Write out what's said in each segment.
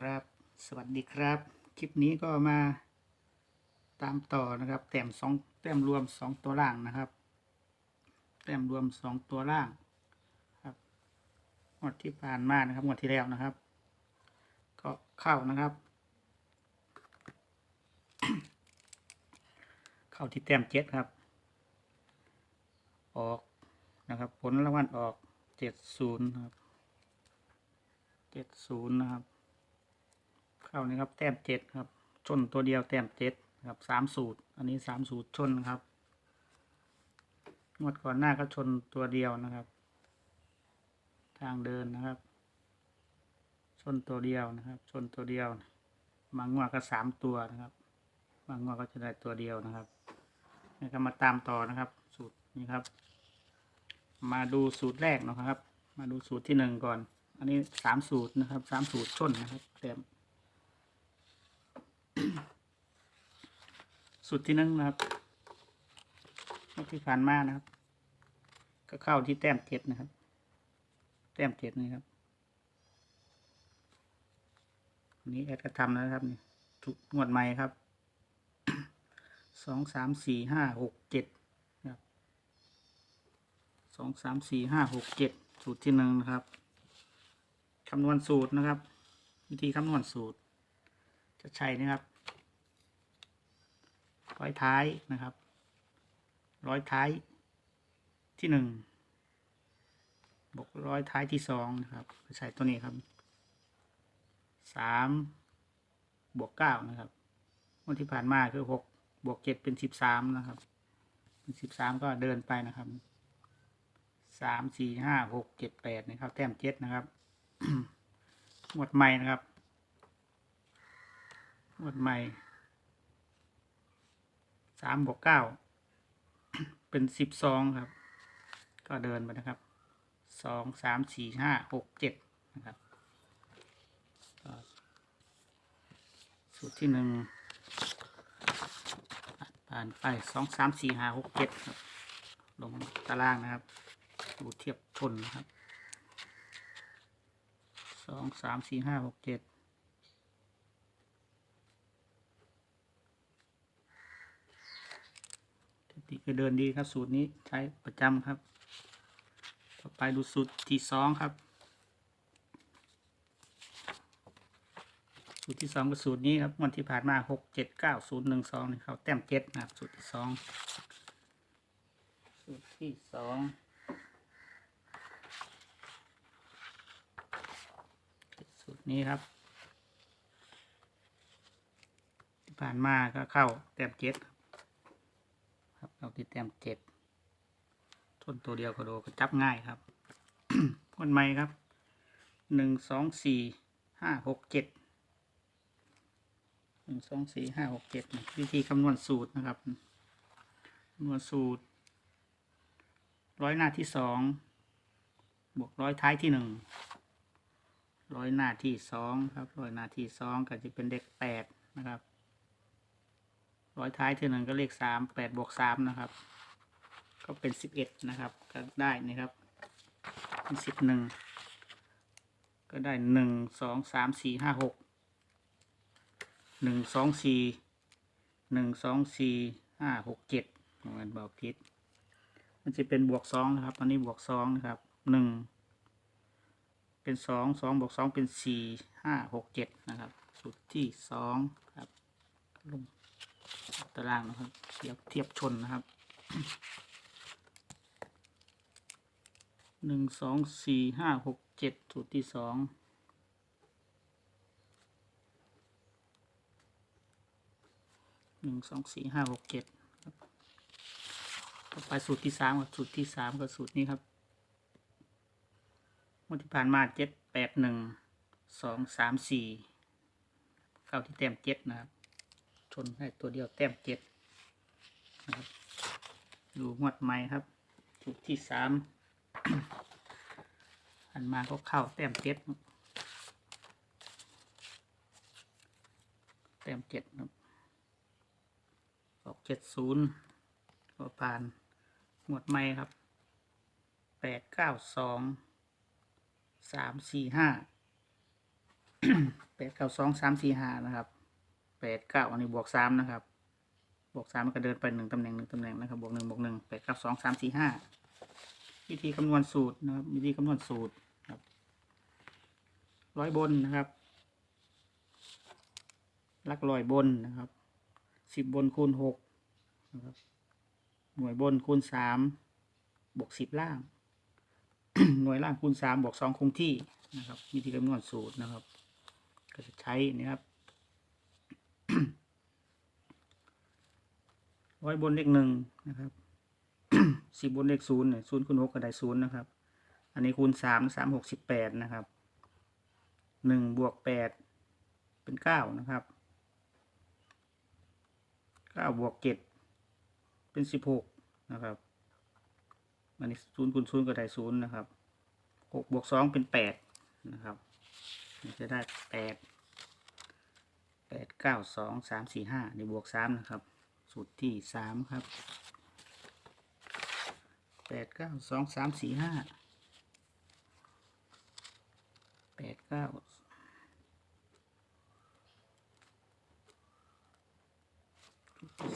ครับ สวัสดีครับ คลิปนี้ก็มาตามต่อนะครับ แต้มสองแต้มรวมสองตัวล่างนะครับ แต้มรวมสองตัวล่างครับงวดที่ผ่านมานะครับงวดที่แล้วนะครับ ก็เข้านะครับ เข้าที่แต้มเจ็ดครับ ออกนะครับ ผลรางวัลออกเจ็ดศูนย์ครับเจ็ดศูนย์นะครับ เข้านี่ครับ แต้มเจ็ดครับ ชนตัวเดียวแต้มเจ็ดครับสามสูตร อันนี้สามสูตรชนครับงวดก่อนหน้าก็ชนตัวเดียวนะครับ ทางเดินนะครับ ชนตัวเดียวนะครับ ชนตัวเดียวบางงวดก็สามตัวนะครับบางงวดก็จะได้ตัวเดียวนะครับนี่ก็มาตามต่อนะครับ สูตรนี้ครับ มาดูสูตรแรกนะครับ มาดูสูตรที่หนึ่งก่อน อันนี้สามสูตรนะครับสามสูตรชนนะครับแต้ม สูตรที่หนึ่งนะครับเมื่อที่ผ่านมานะครับ ก็เข้าที่แต้มเจ็ดนะครับ แต้มเจ็ดนี่ครับอันนี้แอดก็ทำนะครับนี่ทุกงวดใหม่ครับสองสามสี่ห้าหกเจ็ดครับสองสามสี่ห้าหกเจ็ดสูตรที่หนึ่งนะครับคำนวณสูตรนะครับ วิธีคำนวณสูตร จะใช้นะครับ ร้อยท้ายนะครับ ร้อยท้ายที่หนึ่งบวกร้อยท้ายที่สองนะครับใช้ตัวนี้ครับสามบวกเก้านะครับวันที่ผ่านมาคือหกบวกเจ็ดเป็นสิบสามนะครับ เป็นสิบสามก็เดินไปนะครับสามสี่ห้าหกเจ็ดแปดนะครับ แต้มเจ็ดนะครับหมดใหม่นะครับหมดใหม่ สามบวกเก้าเป็นสิบสองครับ ก็เดินไปนะครับสองสามสี่ห้าหกเจ็ดนะครับสูตรที่หนึ่งผ่านไปสองสามสี่ห้าหกเจ็ดครับลงตารางนะครับ ดูเทียบชนนะครับสองสามสี่ห้าหกเจ็ด ปกติก็เดินดีครับ สูตรนี้ใช้ประจำครับ ต่อไปดูสูตรที่สองครับ สูตรที่สองก็สูตรนี้ครับวันที่ผ่านมาหกเจ็ดเก้าศูนย์หนึ่งสองนี่เขาแต้มเจ็ดนะครับ สูตรที่สองสูตรที่สองสูตรนี้ครับ ที่ผ่านมาก็เข้าแต้มเจ็ดครับ เราที่แต้มเจ็ดทนตัวเดียวก็โดก็จับง่ายครับคนใหม่ครับหนึ่งสองสี่ห้าหกเจ็ดหนึ่งสองสี่ห้าหกเจ็ดวิธีคำนวณสูตรนะครับคำนวณสูตร ร้อยหน้าที่สองบวกร้อยท้ายที่หนึ่งร้อยหน้าที่สองครับร้อยหน้าที่สองก็จะเป็นเลขแปดนะครับ ร้อยท้ายที่หนึ่งก็เลขสามแปดบวกสามนะครับ ก็เป็นสิบเอ็ดนะครับ ก็ได้นะครับเป็นสิบหนึ่งก็ได้หนึ่งสองสามสี่ห้าหกหนึ่งสองสี่หนึ่งสองสี่ห้าหกเจ็ดเหมือนบอกผิดมันจะเป็นบวกสองนะครับ ตอนนี้บวกสองนะครับหนึ่งเป็นสองสองบวกสองเป็นสี่ห้าหกเจ็ดนะครับสูตรที่สองครับลง ตารางนะครับเทียบเทียบชนนะครับหนึ่งสองสี่ห้าหกเจ็ดสูตรที่สองหนึ่งสองสี่ห้าหกเจ็ดต่อไปสูตรที่สามกับสูตรที่สามกับสูตรนี้ครับงวันที่ผ่านมาเจ็ดแปดหนึ่งสองสามสี่เข้าที่แต้มเจ็ดนะครับ ชนให้ตัวเดียวแต้มเจ็ดนะครับดูงวดใหม่ครับจุดที่สามอันมาก็เข้าแต้มเจ็ดแต้มเจ็ดครับออกเจ็ดศูนย์ก็ผ่านงวดใหม่ครับแปดเก้าสองสามสี่ห้าแปดเก้าสองสามสี่ห้านะครับ ปดเก้าอันนี้บวกสามนะครับ บวกสามมันก็เดินไปหนึ่งตำแหน่งหนึ่งตำแหน่งนะครับ บวกหนึ่งบวกหนึ่งแปดเก้าสองสามสี่ห้าวิธีคำนวณสูตรนะครับ วิธีคำนวณสูตรครับร้อยบนนะครับลักร้อยบนนะครับสิบบนคูณหกนะครับหน่วยบนคูณสามบวกสิบล่าง หน่วยล่างคูณสามบวกสองคงที่นะครับวิธีคำนวณสูตรนะครับ ก็จะใช้นะครับ ร้อยบนเลขหนึ่งนะครับสิบบนเลขศูนย์เนี่ยศูนย์คูณหกก็ได้ศูนย์นะครับ อันนี้คูณสามสามหกสิบแปดนะครับหนึ่งบวกแปดเป็นเก้านะครับเก้าบวกเจ็ดเป็นสิบหกนะครับอันนี้ศูนย์คูณศูนย์ก็ได้ศูนย์นะครับหกบวกสองเป็นแปดนะครับจะได้แปด แปดเก้าสองสามสี่ห้าในบวกสามนะครับ สูตรที่สามครับแปดเก้าสองสามสี่ห้าแปดเก้า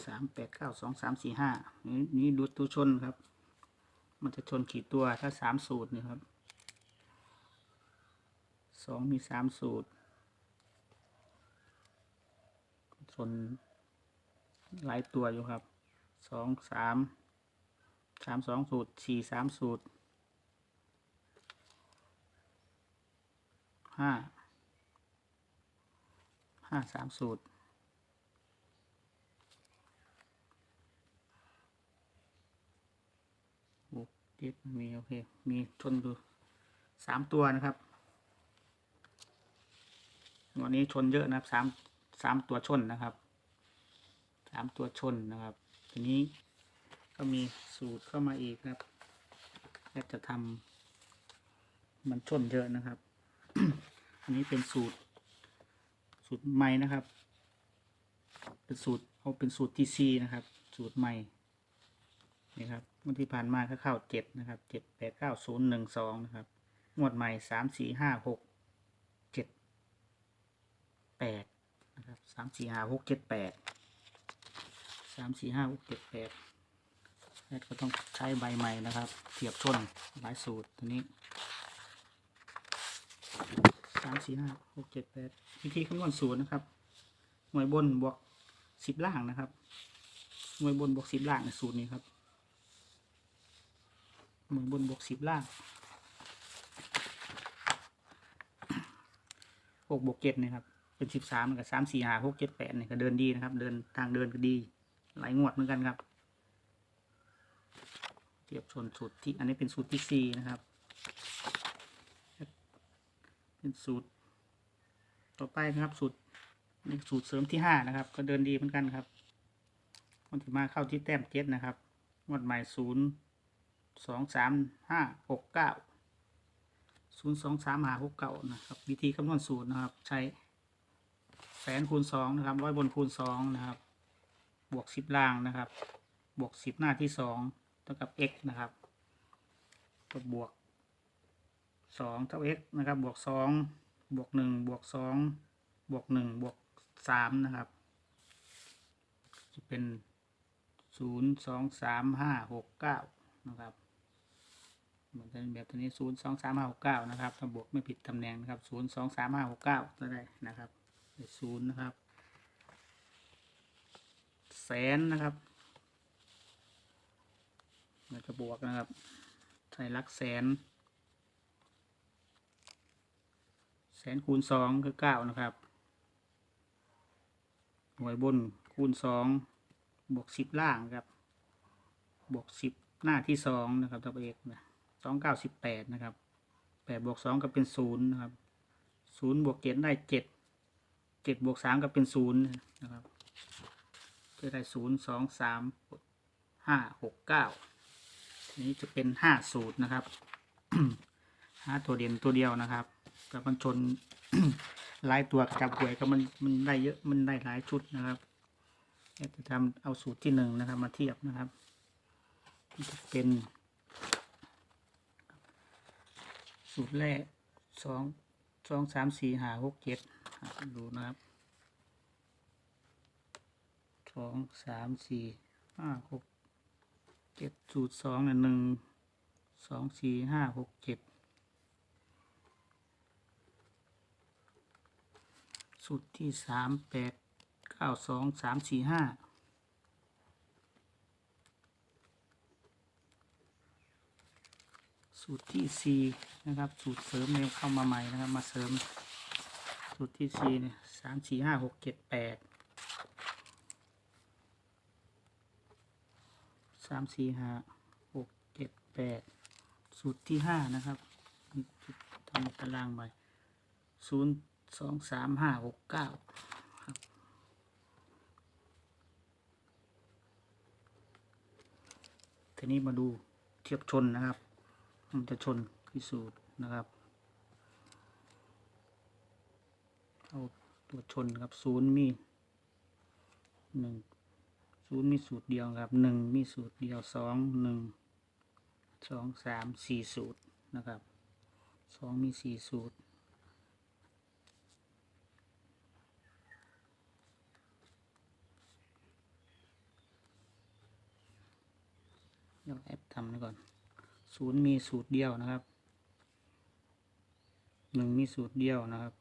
สามแปดเก้าสองสามสี่ห้านี่นี่ดูตัวชนครับ มันจะชนกี่ตัวถ้าสามสูตรนี่ครับสองมีสามสูตร ช นหลายตัวอยู่ครับสองสามสามสองสูตรสี่สามสูตรห้าห้าสามสูตรหกเจ็ดมีโอเค มีชนดูสามตัวนะครับ วันนี้ชนเยอะนะครับสาม สามตัวชนนะครับสามตัวชนนะครับ ทีนี้ก็มีสูตรเข้ามาอีกครับและจะทำมันชนเยอะนะครับ อันนี้เป็นสูตร สูตรใหม่นะครับ เป็นสูตรเอาเป็นสูตรที่ซีนะครับ สูตรใหม่นี่ครับงวดที่ผ่านมาก็เข้าเจ็ดนะครับเจ็ดแปดเก้าศูนย์หนึ่งสองนะครับงวดใหม่สามสี่ห้าหกเจ็ดแปด นะครับสามสี่ห้าหกเจ็ดแปดสามสี่ห้าหกเจ็ดแปดแอดก็ต้องใช้ใบใหม่นะครับ เทียบชนหลายสูตรตัวนี้สามสี่ห้าหกเจ็ดแปดวิธีคำนวณสูตรนะครับ หน่วยบนบวกสิบล่างนะครับ หน่วยบนบวกสิบล่างในสูตรนี้ครับ หน่วยบนบวกสิบล่างหกบวกเจ็ดนี่ครับ เป็นสิบสามกับสามสี่หาหกเจ็ดแปดเนี่ยก็เดินดีนะครับ เดินทางเดินก็ดี หลายงวดเหมือนกันครับ เทียบชนสูตรที่ อันนี้เป็นสูตรที่สี่นะครับ เป็นสูตร ต่อไปนะครับ สูตรนี่สูตรเสริมที่ห้านะครับ ก็เดินดีเหมือนกันครับวันที่มาเข้าที่แต้มเจ็ดนะครับงวดใหม่ศูนย์สองสามห้าหกเก้าศูนย์สองสามหาหกเก้านะครับ วิธีคำนวณสูตรนะครับ ใช้ นคูณสองนะครับร้อยบนคูณสองนะครับ บวกสิบล่างนะครับ บวกสิบหน้าที่สองเท่ากับ x นะครับก็บวกสองเท่า x นะครับ บวกสองบวกหนึ่งบวกสองบวกหนึ่งบวกสามนะครับ จะเป็นศูนย์สองสามห้าหกเก้านะครับเหมือนกันแบบตัวนี้ศูนย์สองสามห้าหกเก้านะครับถ้าบวกไม่ผิดตำแหน่งนะครับศูนย์สองสามห้าหกเก้าก็ได้นะครับ ศูนย์นะครับ แสนนะครับแล้วก็บวกนะครับใส่ลักแสน แสนคูณสองคือเก้านะครับ หน่วยบนคูณสองบวกสิบล่างครับ บวกสิบหน้าที่สองนะครับตัวเอกนะสองเก้าสิบแปดนะครับแปดบวกสองก็เป็นศูนย์นะครับศูนย์บวกเจ็ดได้เจ็ด จ็ดบวกสามก็เป็นศูนย์นะครับจะได้ศูนย์สองสามห้าหกเก้าทีนี้จะเป็นห้าสูตรนะครับห้าตัวเด่นตัวเดียวนะครับแต่มันชนหลายตัวจับหวยก็มันมันได้เยอะมันได้หลายชุดนะครับจะทำเอาสูตรที่หนึ่งนะครับ มาเทียบนะครับจะเป็นสูตรแรกสอง สองสามสี่ห้าหกเจ็ดดูนะครับสองสามสี่ห้าหกเจ็ดสูตรสองหนึ่งสองสี่ห้าหกเจ็ดสูตรที่สามแปดเก้าสองสามสี่ห้า สูตรที่สี่นะครับ สูตรเสริมเนี่ยเข้ามาใหม่นะครับ มาเสริม สูตรที่สี่เนี่ยสามสี่ห้าหกเจ็ดแปดสามสี่ห้าหกเจ็ดแปดสูตรที่ห้านะครับทำตารางใหม่ศูนย์สองสามห้าหกเก้าทีนี้มาดูเทียบชนนะครับ มันจะชนที่สูตรนะครับ เอาตัวชนครับศูนย์มีหนึ่งศูนย์มีสูตรเดียวครับหนึ่งมีสูตรเดียวสองหนึ่งสองสามสี่สูตรนะครับสองมีสี่สูตรเดี๋ยวแอปทำนะก่อน ศูนย์มีสูตรเดียวนะครับหนึ่งมีสูตรเดียวนะครับ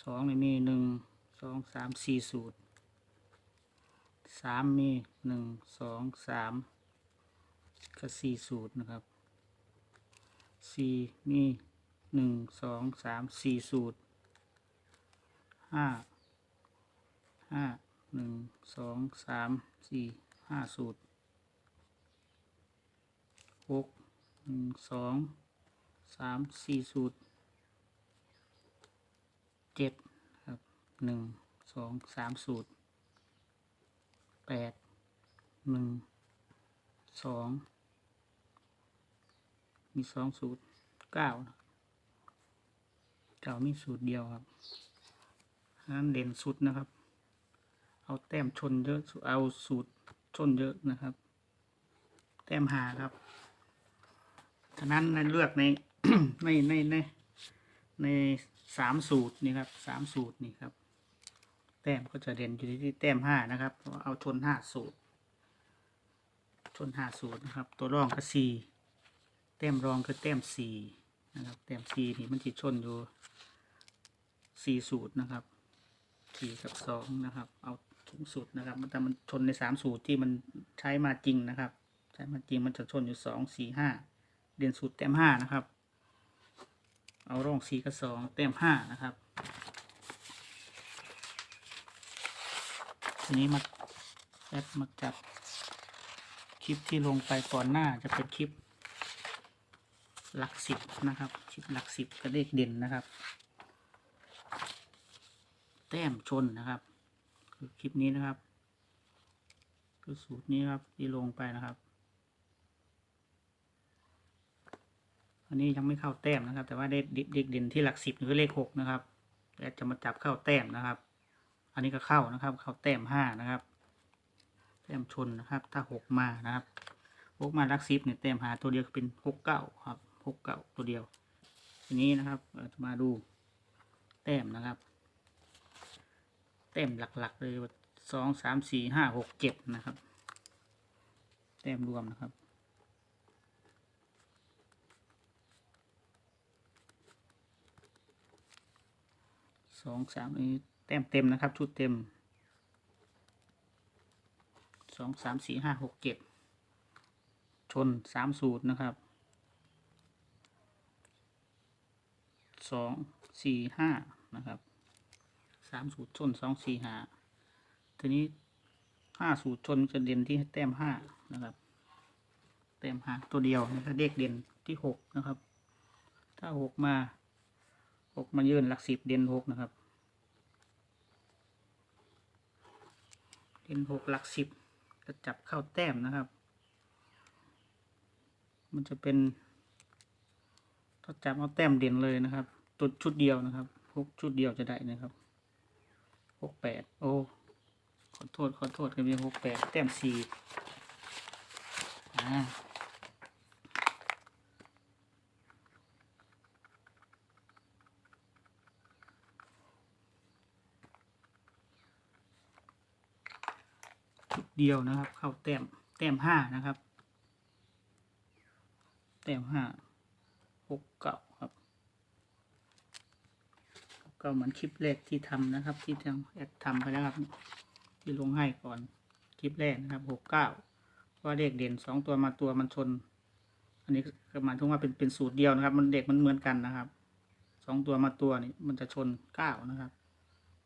สองนี่มีหนึ่งสองสามสี่สูตรสามมีหนึ่งสองสามก็สี่สูตรนะครับสี่มีหนึ่งสองสามสี่สูตรห้าห้าหนึ่งสองสามสี่ห้าสูตร หกหนึ่งสองสามสี่สูตรเจ็ดครับหนึ่งสองสามสูตรแปดหนึ่งสองมีสองสูตรเก้านะเก้ามีสูตรเดียวครับนนั้นเด่นสุดนะครับ เอาแต้มชนเยอะเอาสูตรชนเยอะนะครับ แต้มหาครับ ฉะนั้นในเลือกในในในในในสามสูตรนี่ครับสามสูตรนี่ครับ แต้มก็จะเด่นอยู่ที่แต้มห้านะครับเอาชนห้าสูตร ชนห้าสูตรนะครับ ตัวรองก็สี่แต้มรองคือแต้มสี่นะครับ แต้มสี่นี่มันจะชนอยู่สี่สูตรนะครับสี่กับสองนะครับ เอาสูงสุดนะครับแต่มันชนในสามสูตรที่มันใช้มาจริงนะครับ ใช้มาจริงมันจะชนอยู่สองสี่ห้า เด่นสูตรแต้มห้านะครับ เอาร่องสี่กับสองเต็มห้านะครับ ทีนี้มาแอดมาจับคลิปที่ลงไปก่อนหน้าจะเป็นคลิป หลักสิบนะครับคลิปหลักสิบก็เลขเด่นนะครับ แต้มชนนะครับคือคลิปนี้นะครับคือสูตรนี้ครับที่ลงไปนะครับ อันนี้ยังไม่เข้าแต้มนะครับ แต่ว่าได้เด็กเด่นที่หลักสิบคือเลขหกนะครับแต่จะมาจับเข้าแต้มนะครับ อันนี้ก็เข้านะครับ เข้าแต้มห้านะครับ แต้มชนนะครับ ถ้าหกมานะครับหกมาหลักสิบเนี่ยแต้มหาตัวเดียวเป็นหกเก้าครับหกเก้าตัวเดียว ทีนี้นะครับเามาดูแต้มนะครับ แต้มหลักๆเลยสองสามสี่ห้าหกเจ็ดนะครับ แต้มรวมนะครับ สองสามนี้แต้มเต็มนะครับ ชุดเต็มสองสามสี่ห้าหกเจ็ดชนสามสูตรนะครับสองสี่ห้านะครับสามสูตรชนสองสี่ห้าทีนี้ห้าสูตรชนจะเด่นที่แต้มห้านะครับ แต้มห้าตัวเดียวนะครับเลขเด่นที่หกนะครับ ถ้าหกมา กมายืนหลักสิบเด่นหกนะครับ เด่นหกหลักสิบจะจับเข้าแต้มนะครับ มันจะเป็นถ้าจับเอาแต้มเด่นเลยนะครับตัวชุดเดียวนะครับหกชุดเดียวจะได้นะครับหกแปดโอ้ขอโทษขอโทษกันเพียงหกแปดแต้มสี่อ่า เดียวนะครับ เข้าแต้มแต้มห้านะครับ แต้มห้าหกเก้าครับก็เหมือนคลิปแรกที่ทำนะครับ ที่ทางแอดทำไปแล้วครับ ที่ลงให้ก่อนคลิปแรกนะครับหกเก้าว่าเลขเด่นสองตัวมาตัวมันชน อันนี้ก็หมายถึงว่าเป็นเป็นสูตรเดียวนะครับ มันเด็กมันเหมือนกันนะครับสองตัวมาตัวนี่มันจะชนเก้านะครับ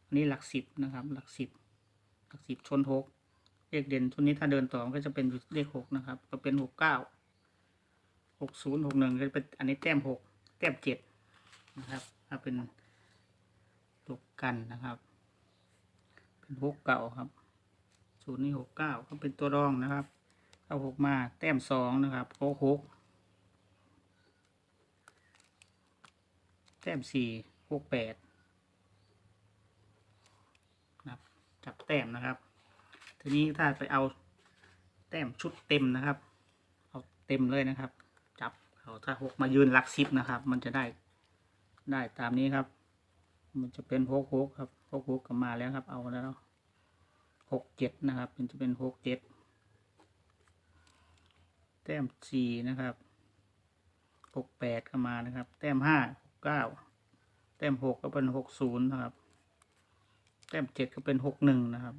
อันนี้หลักสิบนะครับ หลักสิบหลักสิบชนหก เลขเด่นชุดนี้ถ้าเดินต่อมันก็จะเป็นเลขหกนะครับ ก็เป็นหกเก้าหกศูนย์หกหนึ่งก็เป็นอันนี้แต้มหกแต้มเจ็ดนะครับถ้าเป็นตกกันนะครับ เป็นหกเก้าครับศูนย์นี้หกเก้าก็เป็นตัวรองนะครับเอาหกมาแต้มสองนะครับหกหกแต้มสี่หกแปดนะครับจับแต้มนะครับ ทีนี้ถ้าไปเอาแต้มชุดเต็มนะครับ เอาเต็มเลยนะครับ จับเอาถ้าหกมายืนหลักสิบนะครับ มันจะได้ได้ตามนี้ครับ มันจะเป็นหกหกครับหกหกก็มาแล้วครับ เอาแล้วหกเจ็ดนะครับ มันจะเป็นหกเจ็ดแต้มสี่นะครับหกแปดก็มานะครับ แต้มห้าหกเก้าแต้มหกก็เป็นหกศูนย์นะครับ แต้มเจ็ดก็เป็นหกหนึ่งนะครับ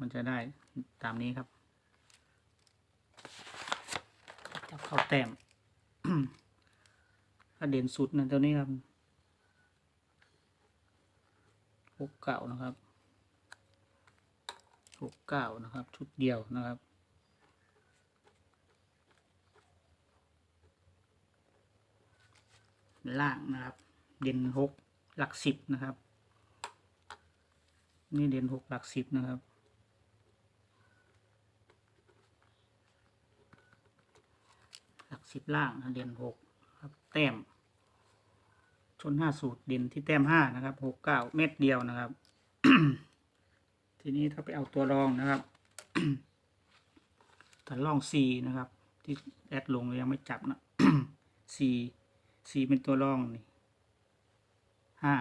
มันจะได้ตามนี้ครับจับเข้าแต้มถ้าเด่นสุดนะตัวนี้ครับหกเก้านะครับหกเก้านะครับ ชุดเดียวนะครับล่างนะครับ เด่นหกหลักสิบนะครับ นี่เด่นหกหลักสิบนะครับ หลัก สิบล่างนะเด่นหกครับ แต้ม ชนห้าสูตรเด่นที่แต้มห้านะครับหกเก้าเม็ดเดียวนะครับ ทีนี้ถ้าไปเอาตัวรองนะครับถ้าลองสี่นะครับ ที่แอดลงยังไม่จับนะสี่สี่เป็นตัวรองนี่ห้า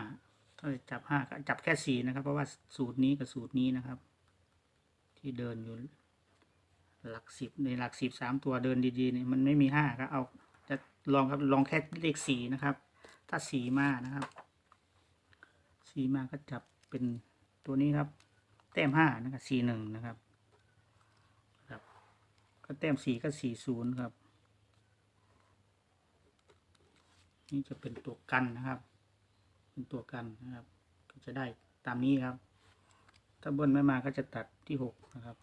ถ้าจะจับห้าก็จับแค่สี่นะครับ เพราะว่าสูตรนี้กับสูตรนี้นะครับ ที่เดินอยู่ หลักสิบในหลักสิบสามตัวเดินดีๆเนี่ยมันไม่มีห้าก็เอาจะลองครับลองแค่เลขสี่นะครับ ถ้าสีมานะครับสีมาก็จับเป็นตัวนี้ครับ แต้มห้านะครับสี่หนึ่งนะครับครับ ก็แต้มสี่ก็สี่ศูนย์ครับ นี่จะเป็นตัวกันนะครับ เป็นตัวกันนะครับ ก็จะได้ตามนี้ครับ ถ้าเบิ้ลไม่มาก็จะตัดที่หกนะครับ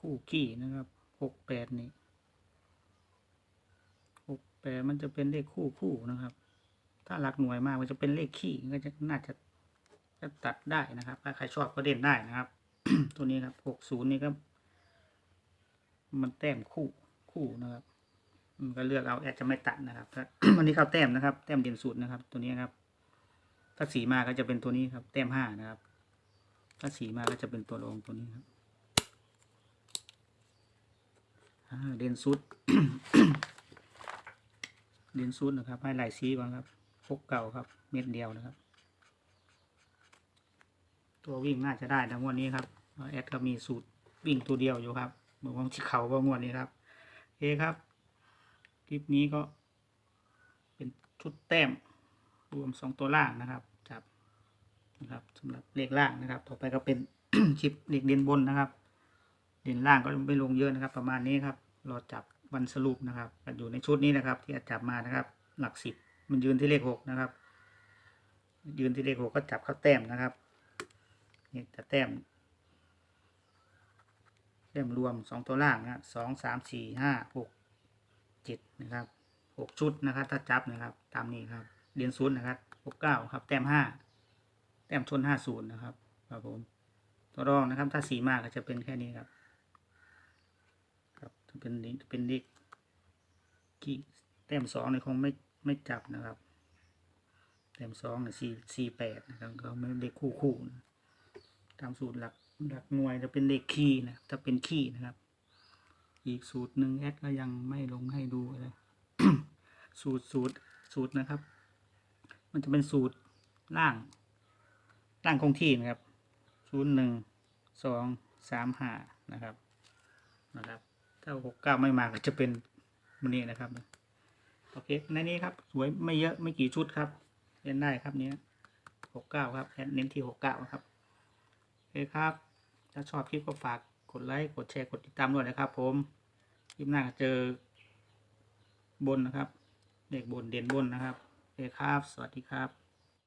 คู่ขี้นะครับหกแปดนี่หกแปดมันจะเป็นเลขคู่คู่นะครับ ถ้าหลักหน่วยมากมันจะเป็นเลขขี้ก็จะน่าจะจะตัดได้นะครับถ้าใครชอบก็เด่นได้นะครับ ตัวนี้ครับหกศูนย์นี่ก็มันแต้มคู่คู่นะครับมันก็เลือกเอาแอดจะไม่ตัดนะครับวันนี้เข้าแต้มนะครับ แต้มเด่นสุดนะครับ ตัวนี้ครับ ถ้าสีมาก็จะเป็นตัวนี้ครับ แต้มห้านะครับ ถ้าสีมาก็จะเป็นตัวรองตัวนี้ครับอ่า เด่นสุดเด่นสุดนะครับ ให้ลายสีก่อนครับพกเก่าครับ เม็ดเดียวนะครับ ตัววิ่งน่าจะได้นะงวดนี้ครับแอดก็มีสูตรวิ่งตัวเดียวอยู่ครับเมือนของชิเขาว่างวดนี้ครับโอเคครับ คลิปนี้ก็เป็นชุดแต้มรวมสองตัวล่างนะครับจับนะครับสำหรับเลขล่างนะครับ ต่อไปก็เป็นคลิปเลขเด่นบนนะครับ เด่นล่างก็ไม่ลงเยอะนะครับ ประมาณนี้ครับรอจับวันสรุปนะครับอยู่ในชุดนี้นะครับ ที่อาจับมานะครับ หลักสิบมันยืนที่เลขหกนะครับ ยืนที่เลขหกก็จับเข้าแต้มนะครับนี่แต่แต้มแต้มรวมสองตัวล่างนะสองสามสี่ห้าหกเจ็ดนะครับหกชุดนะครับ ถ้าจับนะครับ ตามนี้ครับเรียนศูนย์นะครับหกเก้าครับ แต้มห้าแต้มชนห้าศูนย์นะครับครับผมตัวรองนะครับ ถ้าสีมากก็จะเป็นแค่นี้ครับ ถ้าเป็นนี้เป็นเลขกี่แต้มสองเนี่ยคงไม่ไม่จับนะครับ แต้มสองเนี่ยสี่สี่แปดนะครับก็ไม่เลขคู่คู่นะตามสูตรหลักหลักหน่วยจะเป็นเลขคีย์นะถ้าเป็นคีย์นะครับ อีกสูตรหนึ่งแอดก็ยังไม่ลงให้ดูเลยสูตรสูตรสูตรนะครับ มันจะเป็นสูตรล่างล่างคงที่นะครับศูนย์หนึ่งสองสามห้านะครับนะครับ ถ้าหกเก้าไม่มาก็จะเป็นมันนี้นะครับ โอเคในนี้ครับ สวยไม่เยอะไม่กี่ชุดครับเล่นได้ครับเนี้ยหกเก้าครับเน้นที่หกเก้าครับโอเคครับ ถ้าชอบคลิปก็ฝากกดไลค์กดแชร์กดติดตามด้วยนะครับ ผมคลิปหน้าเจอบนนะครับเลขบนเด่นบนนะครับโอเคครับ สวัสดีครับ